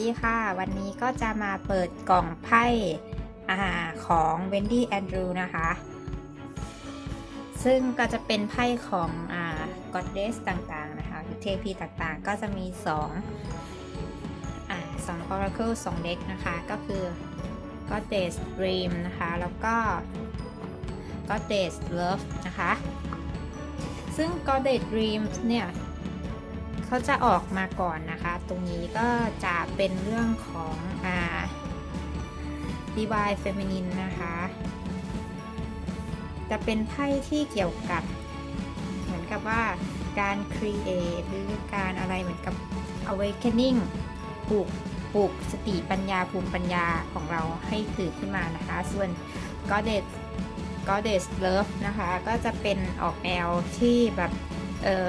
ดีค่ะ วันนี้ก็จะมาเปิดกล่องไพ่อาของ Wendy Andrew นะคะ ซึ่งก็จะเป็นไพ่ของอ่า Goddess ต่างๆนะคะเทพีต่างๆ ก็จะมี2อ่าสอง Oracle 2เด็กนะคะ ก็คือ Goddess Dream นะคะ แล้วก็ Goddess Love นะคะ ซึ่ง Goddess Dream เนี่ย เขาจะออกมาก่อนนะคะ ตรงนี้ก็จะเป็นเรื่องของอ่า Divine Feminine นะคะ จะเป็นไพ่ที่เกี่ยวกับ เหมือนกับว่าการ create หรือการอะไรเหมือนกับ awakening ปลูกปลูกสติปัญญาภูมิปัญญาของเราให้ตื่นขึ้นมานะคะ ส่วน Goddess Goddess Love นะคะ ก็จะเป็นออกแนวที่แบบ เออ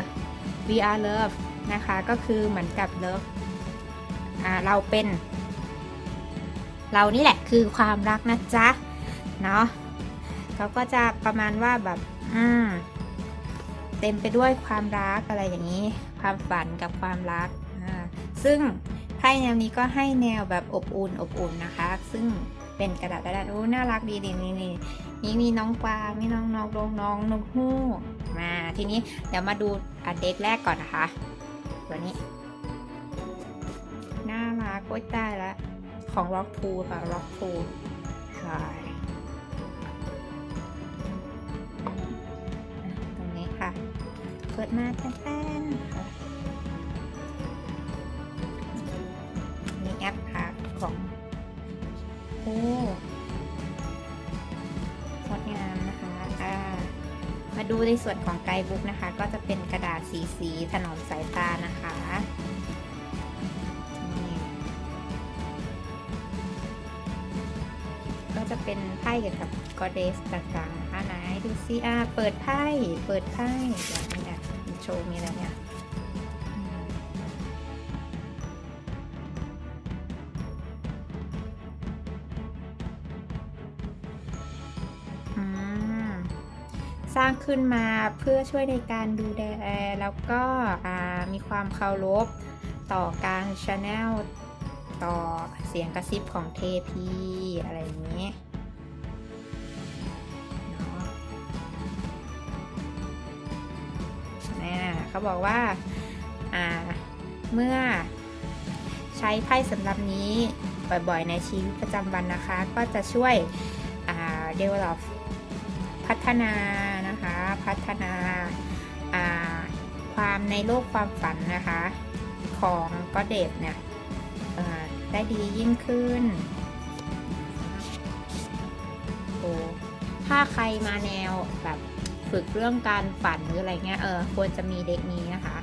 we are love นะคะ ก็คือเหมือนกับ love อ่าเราเป็น เรานี่แหละคือความรักนะจ๊ะ เนาะเขาก็จะประมาณว่าแบบอืมเต็มไปด้วยความรักอะไรอย่างนี้ ความฝันกับความรัก ซึ่งไพ่แนวนี้ก็ให้แนวแบบอบอุ่นอบอุ่นนะคะ ซึ่งเป็นกระดาษกระดาษโอ้น่ารักดีดีนี่นี่นี่มีน้องกวางมีน้องนกน้องน้องนกฮูกมาทีนี้เดี๋ยวมาดูอันเด็กแรกก่อนนะคะ ตัวนี้ น่ารักโอ๊ยตายละ ของล็อกทูค่ะล็อกทูใช่ตรงนี้ค่ะ เปิดมาแป้นๆ ดูในส่วนของไกด์บุ๊กนะคะ ก็จะเป็นกระดาษสีสีถนอมสายตานะคะก็จะเป็นไพ่เกี่ยวกับกอเดสต่างๆนะคะไหนดูซิอ่าเปิดไพ่เปิดไพ่เดี๋ยวนี้เนี่ยโชว์มีอะไรเนี่ย ขึ้นมาเพื่อช่วยในการดูแลแล้วก็มีความเคารพต่อการชาแนลต่อเสียงกระซิบของเทพีอะไรอย่างนี้เนาะเนี่ยเขาบอกว่าาเมื่อใช้ไพ่สำหรับนี้บ่อยๆ ในชีวิตประจำวันนะคะ ก็จะช่วย develop พัฒนา ฒนาความในโลกความฝันนะคะ ของก็เดฟเนี่ยได้ดียิ่งขึ้นโอ้ถ้าใครมาแนวแบบฝึกเรื่องการฝันหรืออะไรเงี้ยเออควรจะมีเด็กนี้นะคะ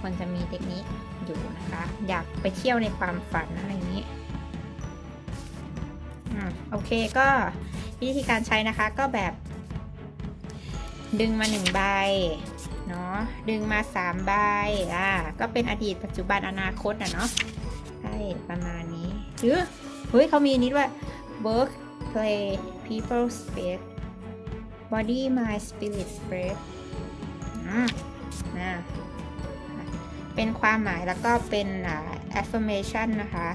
ควรจะมีเด็กนี้อยู่นะคะ อยากไปเที่ยวในความฝันอะไรอย่างนี้อืมโอเคก็วิธีการใช้นะคะก็แบบ ดึงมาหนึ่งใบเนาะดึงมาสามใบอ่าก็เป็นอดีตปัจจุบันอนาคตอะเนาะใช่ประมาณนี้หรือเฮ้ยเขามีนี้ด้วย work play people space body mind spirit spirit อ่านะเป็นความหมายแล้วก็เป็น affirmation นะคะ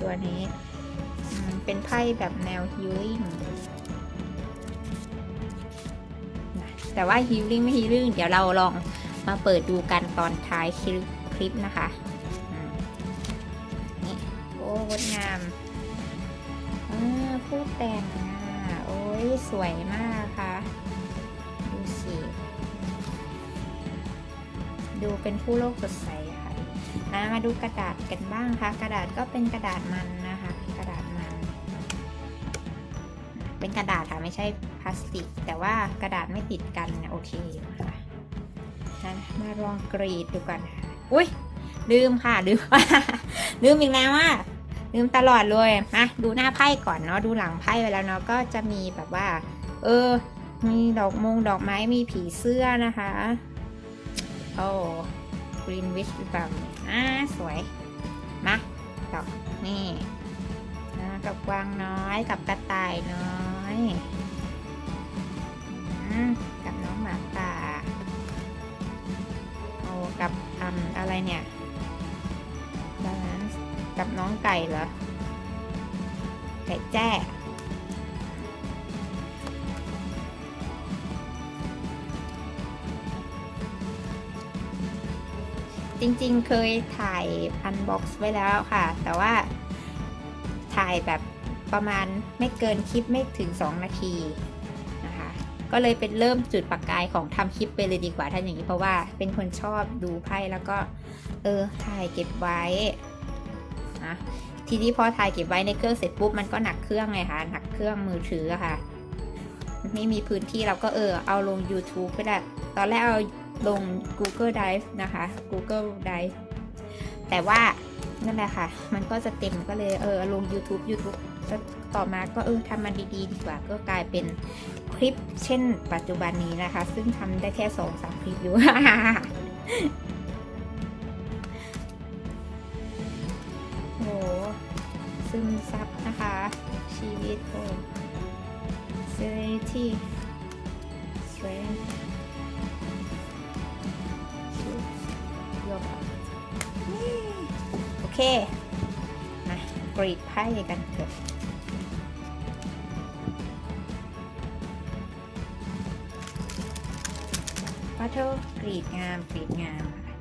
ตัวนี้เป็นไพ่แบบแนว healing แต่ว่า healing ไม่ healing เดี๋ยวเราลองมาเปิดดูกันตอนท้ายคลิปลปนะคะนี่โอ้งดงามผู้แต่งอะโอ้ยสวยมากค่ะ ดูสิ ดูเป็นผู้โลกสดใสค่ะอะมาดูกระดาษกันบ้างค่ะ กระดาษก็เป็นกระดาษมันนะคะ กระดาษมัน เป็นกระดาษค่ะไม่ใช่าสติก แต่ว่ากระดาษไม่ติดกันนะโอเคค่ะนะมาลองกรีดดูก่อนอุ้ยลืมค่ะลืมลืมอีกแล้วว่าลืมตลอดเลยมาดูหน้าไพ่ก่อนเนาะดูหลังไพ่ไปแล้วเนาะก็จะมีแบบว่า เออ มีดอกมงดอกไม้มีผีเสื้อนะคะโอ้กรีนวิชหรือเปล่าอ่าสวยมาดอกนี่กับกวางน้อยกับกระต่ายน้อย กับน้องหมาป่าโอ้กับอืมอะไรเนี่ยบาลานซ์กับน้องไก่เหรอ ไก่แจ้จริงๆ เคยถ่ายอันบ็อกซ์ไว้แล้วค่ะ แต่ว่าถ่ายแบบประมาณไม่เกินคลิปไม่ถึง 2 นาที ก็เลยเป็นเริ่มจุดประกายของทำคลิปไปเลยดีกว่าถ้านอย่างนี้เพราะว่าเป็นคนชอบดูไพ่แล้วก็ เออถ่ายเก็บไว้นะทีนี้พอถ่ายเก็บไว้ในเครื่องเสร็จปุ๊บมันก็หนักเครื่องไงคะหนักเครื่องมือถือค่ะ ไม่มีพื้นที่เราก็เออเอาลง YouTube ก็ได้ตอนแรกเอาลง Google Drive นะคะ Google Drive แต่ว่านั่นแหละค่ะ มันก็จะเต็มก็เลยเออลง YouTube YouTube ต่อมาก็เออทำมันดีๆดีกว่าก็กลายเป็น ลิปเช่นปัจจุบันนี้นะคะ ซึ่งทำได้แค่สองสามคลิปอยู่โหซึมซับนะคะ ชีวิตโอ้ serenity strength choose your path โอเค มากรีดไพ่กันเถอะ วัตถุกรีดงามกรีดงามค่ะ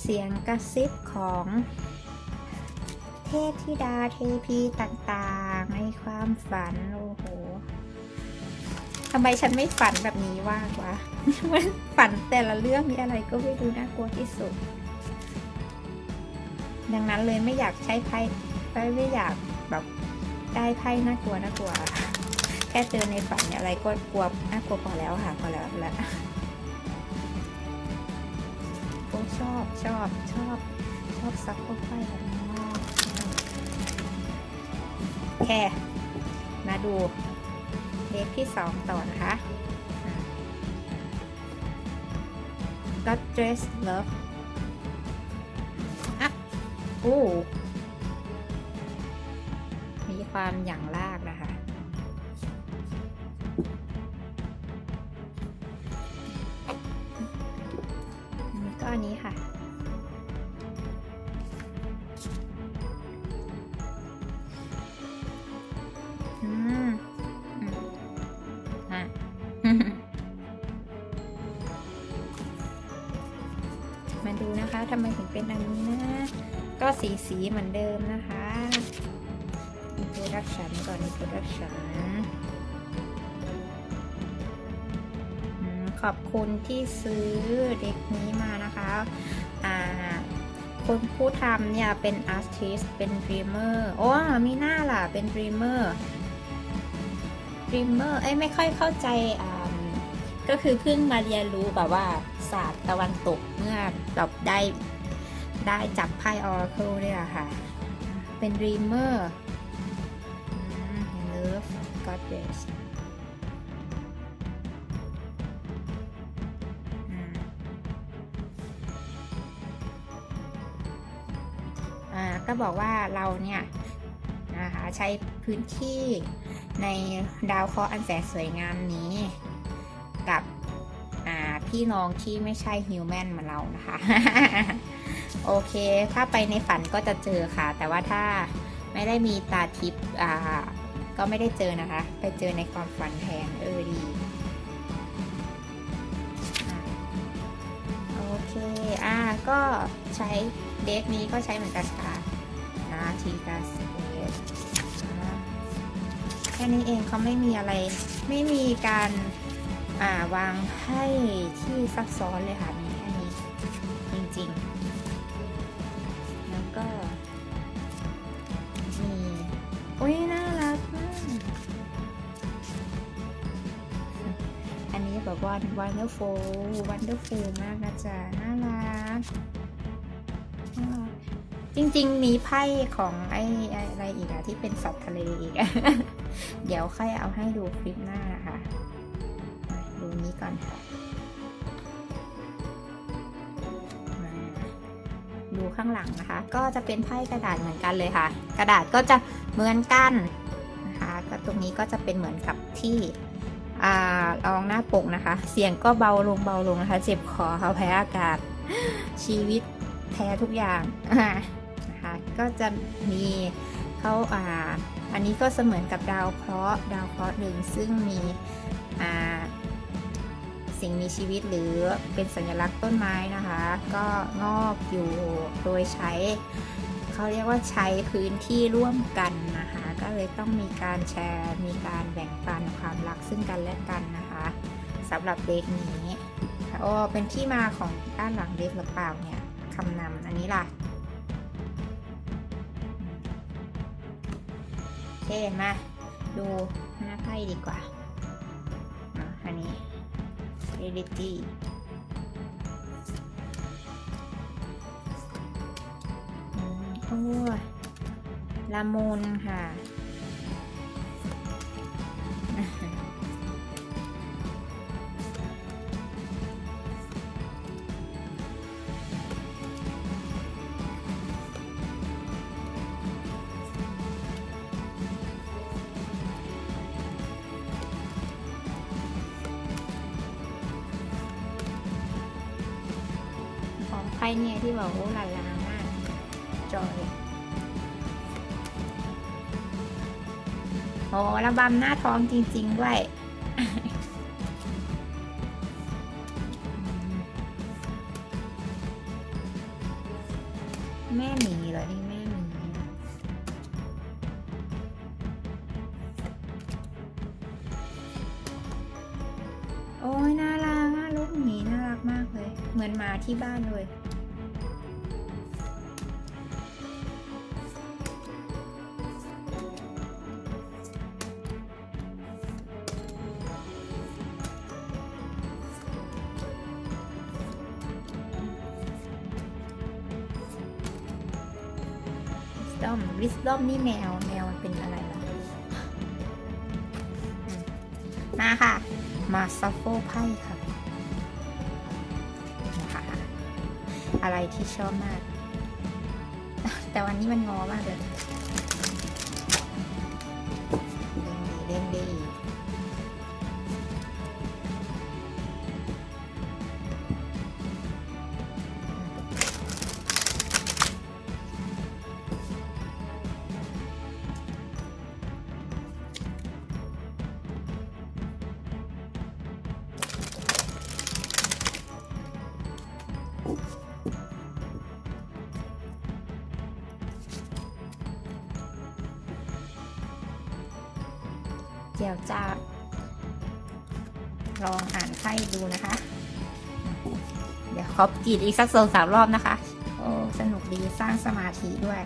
เสียงกระซิบของเทพธิดาเทพีต่างๆ ในความฝัน โอ้โหทำไมฉันไม่ฝันแบบนี้ว่างวะมันฝันแต่ละเรื่องมีอะไรก็ไม่รู้น่ากลัวที่สุด ดังนั้นเลยไม่อยากใช้ไพ่ไม่ไม่อยากแบบได้ไพ่น่ากลัวน่ากลัว แค่เจอในฝันอะไรก็กลัวน่ากลัวพอแล้วค่ะพอแล้วแล้วโอ้ชอบชอบชอบชอบซักพวกไฟแบบนี้มากแค่มาดูเล็กที่สองต่อนะคะ God dress love โอ้ มีความหย่างลากนะ สีเหมือนเดิมนะคะ introduction ก่อน introduction อืมขอบคุณที่ซื้อเด็กนี้มานะคะอ่าคนผู้ทำเนี่ยเป็น artist เป็น dreamer โอ้มีหน้าล่ะ เป็น dreamer dreamer เอ้ยไม่ค่อยเข้าใจอ่าก็คือเพิ่งมาเรียนรู้แบบว่าศาสตร์ตะวันตกเมื่อแบบได้ ได้จับไพ่ oracle เนี่ยค่ะ เป็น dreamer อืม love goddess อืมอ่าก็บอกว่าเราเนี่ยนะคะใช้พื้นที่ในดาวเคราะห์อันแสนสวยงามนี้ กับ พี่น้องที่ไม่ใช่ฮิวแมนเหมือนเรานะคะ โอเค ถ้าไปในฝันก็จะเจอค่ะ แต่ว่าถ้าไม่ได้มีตาทิพย์อ่าก็ไม่ได้เจอนะคะ ไปเจอในความฝันแทนเออดีโอเคอ่าก็ใช้เด็กนี้ก็ใช้เหมือนกันค่ะนะทีกาสเปสแค่นี้เองเขาไม่มีอะไรไม่มีการ อ่าวางให้ที่ซับซ้อนเลยค่ะมีแค่นี้จริงๆ แล้วก็มีอุ้ยน่ารักมากอันนี้แบบว่า wonderful wonderful มากนะจ๊ะน่ารักน่ารักจริงๆ มีไพ่ของไอ้อะไรอีกอะที่เป็นสัตว์ทะเลอีก เดี๋ยวค่อยเอาให้ดูคลิปหน้านะคะ มาดูนี้ก่อนค่ะดูข้างหลังนะคะ ก็จะเป็นไพ่กระดาษเหมือนกันเลยค่ะ กระดาษก็จะเหมือนกันนะคะก็ตรงนี้ก็จะเป็นเหมือนกับที่อ่ารองหน้าปกนะคะ เสียงก็เบาลงเบาลงนะคะ เจ็บคอค่ะแพ้อากาศ ชีวิตแพ้ทุกอย่างนะคะ ก็จะมีเขาอ่า อันนี้ก็เสมือนกับดาวเคราะห์ดาวเคราะห์หนึ่งซึ่งมีอ่า สิ่งมีชีวิตหรือเป็นสัญลักษณ์ต้นไม้นะคะ ก็งอกอยู่โดยใช้เขาเรียกว่าใช้พื้นที่ร่วมกันนะคะ ก็เลยต้องมีการแชร์มีการแบ่งปันความรักซึ่งกันและกันนะคะสำหรับเด็กนี้โอ้เป็นที่มาของด้านหลังเด็กหรือเปล่าเนี่ยคำนำอันนี้ล่ะโอเคมาดูหน้าไพ่ดีกว่า reality โอ้ละมุนค่ะ เนี่ยที่บอกโอ้ลาลามากจอยโอ้ระบำหน้าท้องจริง ๆ ด้วยแม่หมีเหรอนี่แม่หมีโอ้ยน่ารักอะลูกหมีน่ารักมากเลย เหมือนหมาที่บ้านเลย ดอมวิสดอมนี่แมว แมวมันเป็นอะไรล่ะมาค่ะ มาซัฟโฟไพ่ค่ะ อะไรที่ชอบมาก แต่วันนี้มันงอมากเลย ดี๋ยวจะ ลองอ่านไพ่ดูนะคะ เดี๋ยวขอกรีดอีกสักสองสามรอบนะคะ โอ้ สนุกดีสร้างสมาธิด้วย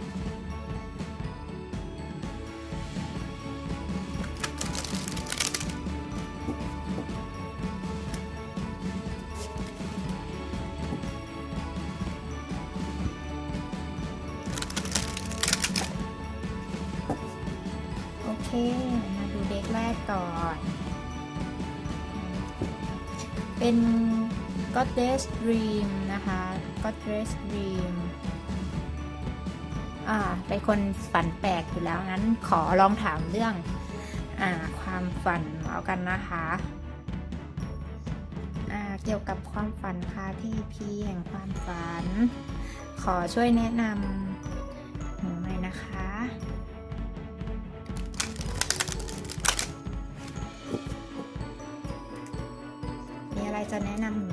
เป็น Goddess Dream นะคะ Goddess Dream อ่าเป็นคนฝันแปลกอยู่แล้วงั้นขอลองถามเรื่องอ่าความฝันเอากันนะคะอ่าเกี่ยวกับความฝันค่ะที่พีแห่งความฝัน ขอช่วยแนะนำ จะแนะนำ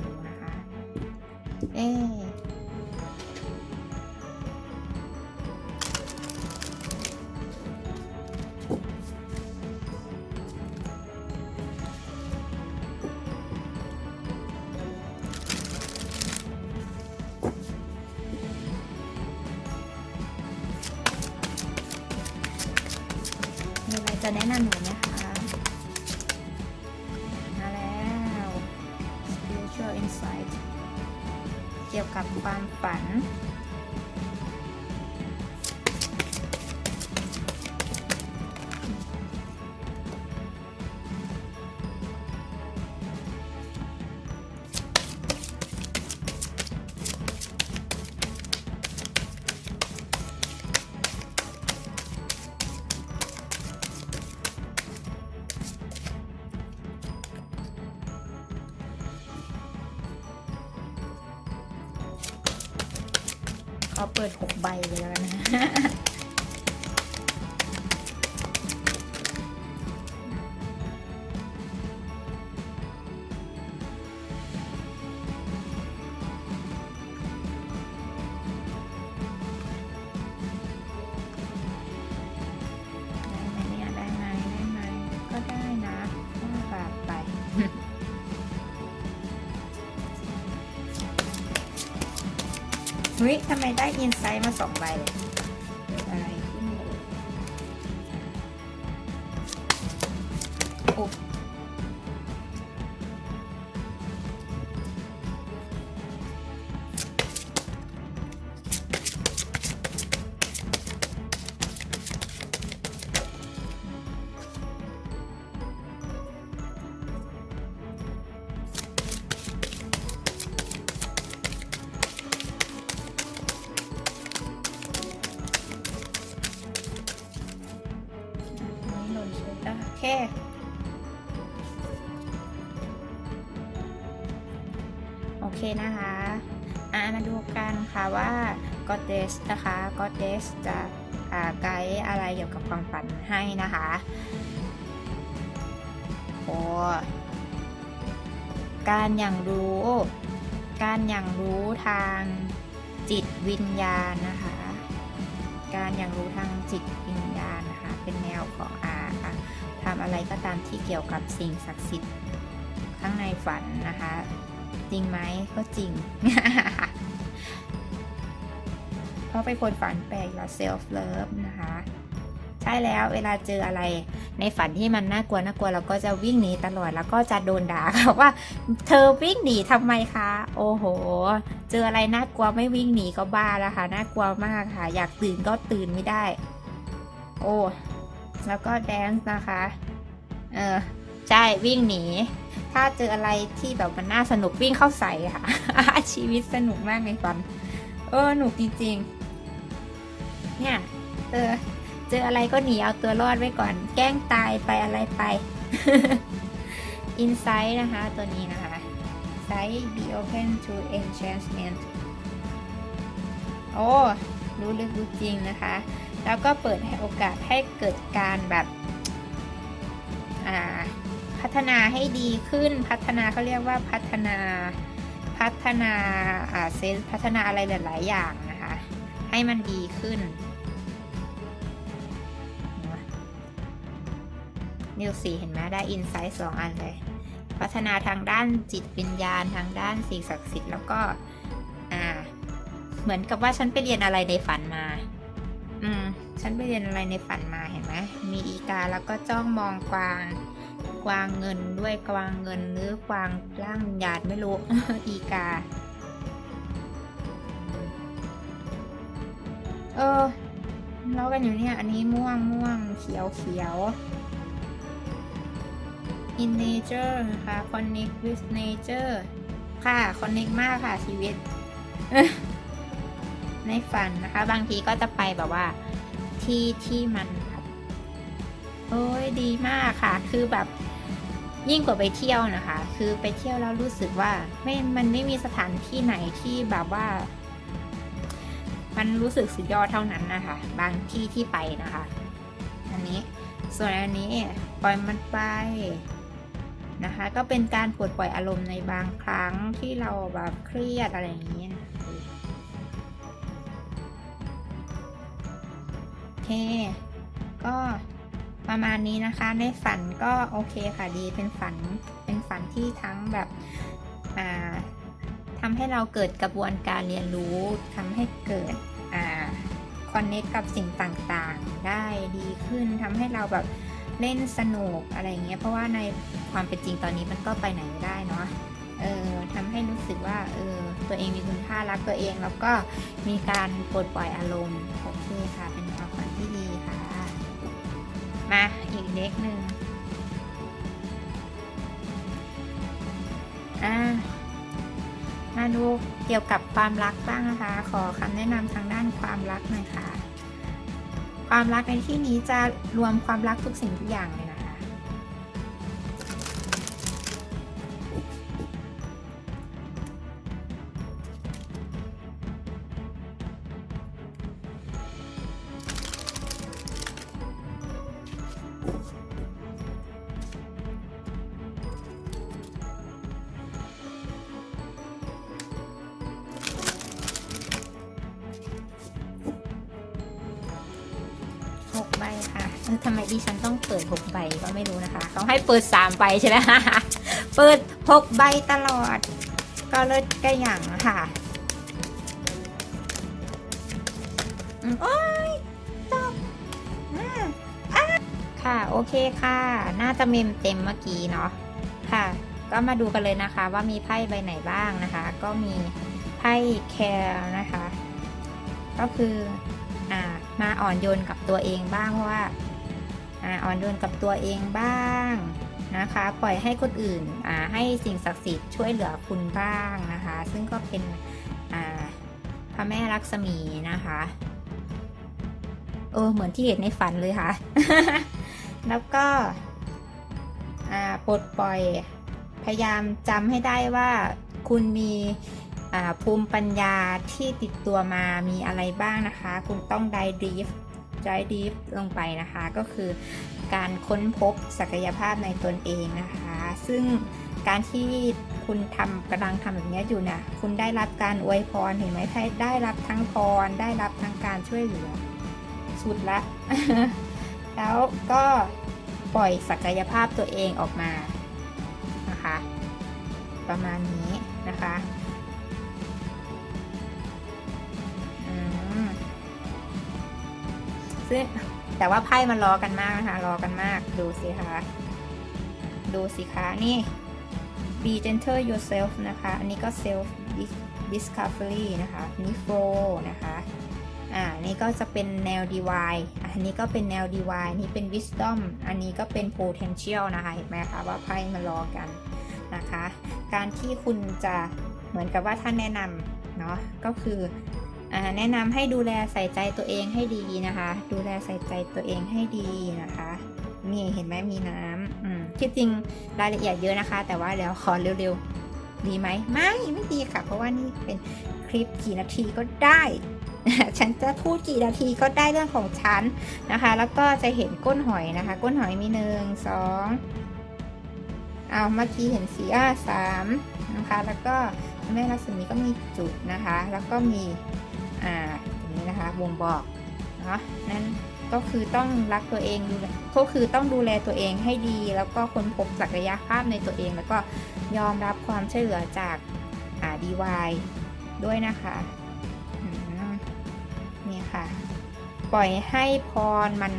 เอาเปิดหกใบเลยแล้วนะ สองใบเลย จะอ่าไกด์อะไรเกี่ยวกับความฝันให้นะคะโอ้การอย่างรู้ การอย่างรู้ทางจิตวิญญาณนะคะ การอย่างรู้ทางจิตวิญญาณนะคะ เป็นแนวของอาค่ะทำอะไรก็ตามที่เกี่ยวกับสิ่งศักดิ์สิทธิ์ข้างในฝันนะคะ จริงไหมก็จริง ราะเป็นคนฝันแปลกแล้วเซลฟ์เลิฟนะคะ ใช่แล้วเวลาเจออะไรในฝันที่มันน่ากลัวน่ากลัวเราก็จะวิ่งหนีตลอดแล้วก็จะโดนด่าค่ะว่า เธอวิ่งหนีทำไมคะ โอ้โห เจออะไรน่ากลัวไม่วิ่งหนีก็บ้าแล้วค่ะน่ากลัวมากค่ะ อยากตื่นก็ตื่นไม่ได้ โอ้แล้วก็แดนซ์นะคะ เออใช่วิ่งหนี ถ้าเจออะไรที่แบบมันน่าสนุกวิ่งเข้าใส่ค่ะ ชีวิตสนุกมากในฝัน เออหนุกจริงๆ เนี่ย เออ เจออะไรก็หนีเอาตัวรอดไว้ก่อน แกล้งตายไปอะไรไป Insight นะคะ ตัวนี้นะคะ Sight be open to enchantment โอ้รู้ลึกรู้จริงนะคะ แล้วก็เปิดให้โอกาสให้เกิดการแบบอ่าพัฒนาให้ดีขึ้นพัฒนาเขาเรียกว่าพัฒนาพัฒนาอ่าเซนพัฒนาอะไรหลาย ๆ อย่างนะคะ ให้มันดีขึ้น นิวสีเห็นไหมได้อินไซต์สองอันเลย พัฒนาทางด้านจิตวิญญาณทางด้านสิ่งศักดิ์สิทธิ์แล้วก็อ่าเหมือนกับว่าฉันไปเรียนอะไรในฝันมา อืม ฉันไปเรียนอะไรในฝันมาเห็นไหมมีอีกาแล้วก็จ้องมองกวางกวางเงินด้วยกวางเงินหรือกวางร่างวิญญาณไม่รู้ อีกา เออเล่ากันอยู่เนี่ย อันนี้ม่วงม่วงเขียวเขียว in nature นะคะ connect with nature ค่ะ connect มากค่ะชีวิต ในฝันนะคะ บางทีก็จะไปแบบว่า ที่ที่มันแบบโอ้ยดีมากค่ะ คือแบบยิ่งกว่าไปเที่ยวนะคะ คือไปเที่ยวแล้วรู้สึกว่า ไม่ มันไม่มีสถานที่ไหนที่แบบว่า มันรู้สึกสุดยอดเท่านั้นนะคะ บางที่ที่ไปนะคะ อันนี้ ส่วนอันนี้ปล่อยมันไป นะคะ ก็เป็นการปลดปล่อยอารมณ์ในบางครั้งที่เราแบบเครียดอะไรอย่างนี้โอเค ก็ประมาณนี้นะคะในฝันก็โอเคค่ะดีเป็นฝันเป็นฝันที่ทั้งแบบอ่าทำให้เราเกิดกระบวนการเรียนรู้ทำให้เกิดอ่าคอนเนคกับสิ่งต่างๆ ได้ดีขึ้นทำให้เราแบบเล่นสนุกอะไรเงี้ยเพราะว่าใน ความเป็นจริงตอนนี้มันก็ไปไหนไม่ได้เนาะเออทำให้รู้สึกว่าเออตัวเองมีคุณค่ารักตัวเอง แล้วก็มีการปลดปล่อยอารมณ์โอเคค่ะ เป็นความฝันที่ดีค่ะ มาอีกเด็กหนึ่งอ่ามาดูเกี่ยวกับความรักบ้างนะคะ ขอคำแนะนำทางด้านความรักหน่อยค่ะ ความรักในที่นี้จะรวมความรักทุกสิ่งทุกอย่างเลย นะคะค่ะเออทำไมดิฉันต้องเปิดหกใบก็ไม่รู้นะคะ เขาให้เปิดสามใบใช่ไหมเปิดหกใบตลอด ก็เลิศก็อย่างค่ะโอ้ยตกอืมอะค่ะ โอเคค่ะ น่าจะเมมเต็มเมื่อกี้เนาะ ค่ะ ก็มาดูกันเลยนะคะว่ามีไพ่ใบไหนบ้างนะคะ ก็มีไพ่แคร์นะคะ ก็คือ มาอ่อนโยนกับตัวเองบ้างว่าอ่าอ่อนโยนกับตัวเองบ้างนะคะ ปล่อยให้คนอื่นอ่าให้สิ่งศักดิ์สิทธิ์ช่วยเหลือคุณบ้างนะคะ ซึ่งก็เป็นอ่าพระแม่ลักษมีนะคะเออเหมือนที่เห็นในฝันเลยค่ะ แล้วก็อ่าปลดปล่อยพยายามจำให้ได้ว่าคุณมี ภูมิปัญญาที่ติดตัวมามีอะไรบ้างนะคะ คุณต้องไดดีฟไดดีฟลงไปนะคะ ก็คือการค้นพบศักยภาพในตนเองนะคะ ซึ่งการที่คุณทำกำลังทำแบบนี้อยู่นี่ยคุณได้รับการอวยพรเห็นไหมได้รับทั้งพร ได้รับทั้งการช่วยเหลือ สุดละ แล้วก็ปล่อยศักยภาพตัวเองออกมานะคะ ประมาณนี้นะคะ ซึ่งแต่ว่าไพ่มันรอกันมากนะคะ รอกันมาก ดูสิคะ ดูสิคะ นี่ be gentle yourself นะคะ อันนี้ก็ self discovery นะคะ นี่ flow นะคะ อ่า นี่ก็จะเป็นแนว DY อันนี้ก็เป็นแนว DY นี่เป็น wisdom อันนี้ก็เป็น potential นะคะ เห็นไหมคะว่าไพ่มันรอกันนะคะ การที่คุณจะเหมือนกับว่าท่านแนะนำเนาะ ก็คือ แนะนำให้ดูแลใส่ใจตัวเองให้ดีนะคะ ดูแลใส่ใจตัวเองให้ดีนะคะนี่เห็นไหมมีน้ำอืมที่จริงรายละเอียดเยอะนะคะ แต่ว่าเดี๋ยวขอเร็วๆ ดีไหมไม่ไม่ดีค่ะ เพราะว่านี่เป็นคลิปกี่นาทีก็ได้ ฉันจะพูดกี่นาทีก็ได้เรื่องของฉันนะคะ แล้วก็จะเห็นก้นหอยนะคะ ก้นหอยมีหนึ่งสองเอาเมื่อกี้เห็นสีอะสามนะคะ แล้วก็แม่ลักษมีก็มีจุดนะคะ แล้วก็มี อ่าตรงนี้นะคะบ่งบอกเนาะนั่นก็คือต้องรักตัวเองดูก็คือต้องดูแลตัวเองให้ดี แล้วก็ค้นพบศักยภาพในตัวเอง แล้วก็ยอมรับความช่วยเหลือจากอ่าดีวายด้วยนะคะนี่ค่ะ ปล่อยให้พรมัน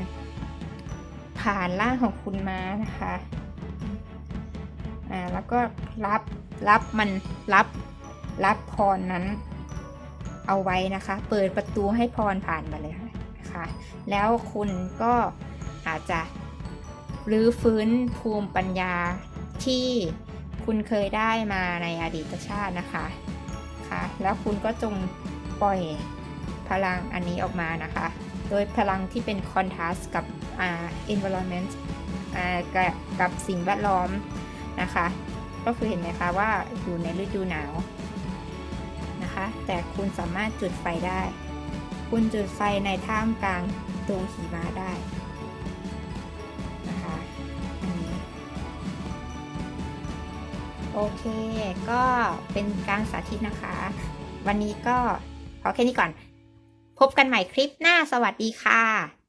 ผ่านร่างของคุณมานะคะอ่าแล้วก็รับรับมันรับรับพรนั้น เอาไว้นะคะ เปิดประตูให้พรผ่านมาเลยค่ะนะคะแล้วคุณก็อาจจะรื้อฟื้นภูมิปัญญาที่คุณเคยได้มาในอดีตชาตินะคะค่ะแล้วคุณก็จงปล่อยพลังอันนี้ออกมานะคะ โดยพลังที่เป็นคอนทราสกับอ่า environment อ่ากับกับสิ่งแวดล้อมนะคะ ก็คือเห็นไหมคะว่าอยู่ในฤดูหนาว นะคะ แต่คุณสามารถจุดไฟได้ คุณจุดไฟในท่ามกลางดงหิมะได้นะคะอันนี้โอเค ก็เป็นการสาธิตนะคะ วันนี้ก็พอแค่นี้ก่อน พบกันใหม่คลิปหน้าสวัสดีค่ะ